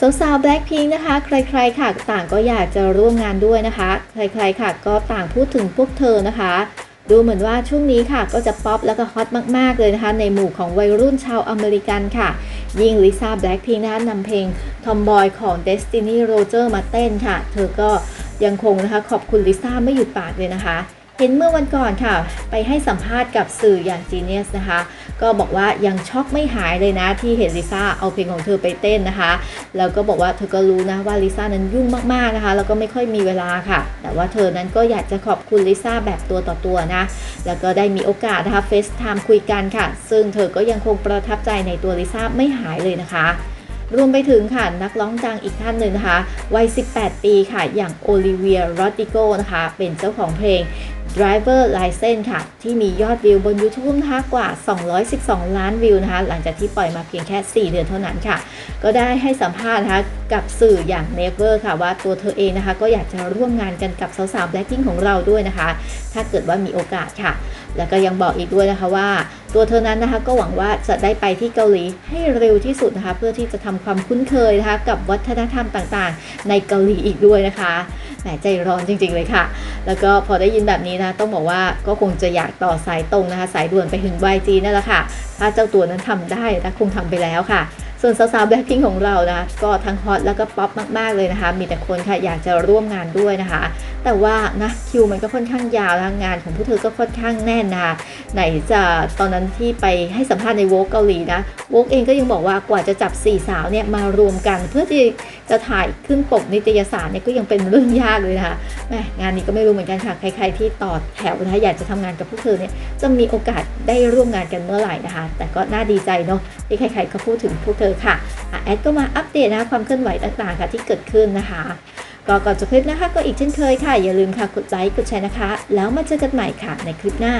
สาวๆ Blackpink นะคะ ใครๆ ค่ะ ต่างก็อยากจะร่วมงานด้วยนะคะ ใครๆ ค่ะ ก็ต่างพูดถึงพวกเธอนะคะ ดูเหมือนว่าช่วงนี้ค่ะ ก็จะป๊อปแล้วก็ฮอตมากๆ เลยนะคะ ในหมู่ของวัยรุ่นชาวอเมริกันค่ะ ยิ่งลิซ่า Blackpink นะคะนำเพลง Tomboy ของ Destiny Roger มาเต้นค่ะ เธอก็ยังคงนะคะขอบคุณลิซ่าไม่หยุดปากเลยนะคะ เห็นเมื่อวันก่อนค่ะ ไปให้สัมภาษณ์กับสื่ออย่าง Genius นะคะ ก็บอกว่ายังช็อกไม่หายเลยนะที่เห็นลิซ่าเอาเพลงของเธอไปเต้นนะคะ แล้วก็บอกว่าเธอก็รู้นะว่าลิซ่านั้นยุ่งมากๆนะคะ แล้วก็ไม่ค่อยมีเวลาค่ะ แต่ว่าเธอนั้นก็อยากจะขอบคุณลิซ่าแบบตัวต่อตัวนะ แล้วก็ได้มีโอกาสนะคะเฟซไทม์คุยกันค่ะ ซึ่งเธอก็ยังคงประทับใจในตัวลิซ่าไม่หายเลยนะคะรวมไปถึงค่ะ นักร้องดังอีกท่านหนึ่งนะคะ วัย 18 ปีค่ะ อย่างโอลิเวียโรติโกนะคะ เป็นเจ้าของเพลง Driver License ค่ะ ที่มียอดวิวบน YouTube นะคะกว่า 212 ล้านวิวนะคะ หลังจากที่ปล่อยมาเพียงแค่ 4 เดือนเท่านั้นค่ะ ก็ได้ให้สัมภาษณ์นะคะกับสื่ออย่าง Never ค่ะ ว่าตัวเธอเองนะคะ ก็อยากจะร่วมงานกันกับสาวๆ Blackpink ของเราด้วยนะคะ ถ้าเกิดว่ามีโอกาสค่ะ แล้วก็ยังบอกอีกด้วยนะคะว่า ตัวเธอนั้นนะคะก็หวังว่าจะได้ไปที่เกาหลีให้เร็วที่สุดนะคะเพื่อที่จะทำความคุ้นเคยนะคะกับวัฒนธรรมต่างๆ ในเกาหลีอีกด้วยนะคะแหมใจร้อนจริง ๆ เลยค่ะ แล้วก็พอได้ยินแบบนี้นะต้องบอกว่าก็คงจะอยากต่อสายตรงนะคะ สายด่วนไปถึง YG นั่นแหละค่ะ ถ้าเจ้าตัวนั้นทำได้นะคงทำไปแล้วค่ะ ส่วนสาวๆแบล็คพิงของเรานะก็ทั้งฮอตแล้วก็ป๊อปมากๆเลยนะคะ มีแต่คนค่ะอยากจะร่วมงานด้วยนะคะ แต่ว่านะคิวมันก็ค่อนข้างยาวนะคะงานของพวกเธอก็ค่อนข้างแน่นนะคะไหนจะตอนนั้นที่ไปให้สัมภาษณ์ในโวกเกาหลีนะโวกเองก็ยังบอกว่ากว่าจะจับสี่สาวเนี่ยมารวมกัน เพื่อที่จะถ่ายขึ้นปกนิตยสารเนี่ยก็ยังเป็นเรื่องยากเลยนะคะแมงานนี้ก็ไม่รู้เหมือนกันค่ะใคร ๆ ที่ต่อแถวนะคะอยากจะทำงานกับพวกเธอเนี่ยจะมีโอกาสได้ร่วมงานกันเมื่อไหร่นะคะ แต่ก็น่าดีใจเนาะที่ใครๆก็พูดถึงพวกเธอค่ะอะแอดก็มาอัปเดตนะคะความเคลื่อนไหวต่างๆค่ะที่เกิดขึ้นนะคะก็ก่อนจบคลิปนะคะก็อีกเช่นเคยค่ะ อย่าลืมค่ะกดไลค์กดแชร์นะคะ แล้วมาเจอกันใหม่ค่ะในคลิปหน้า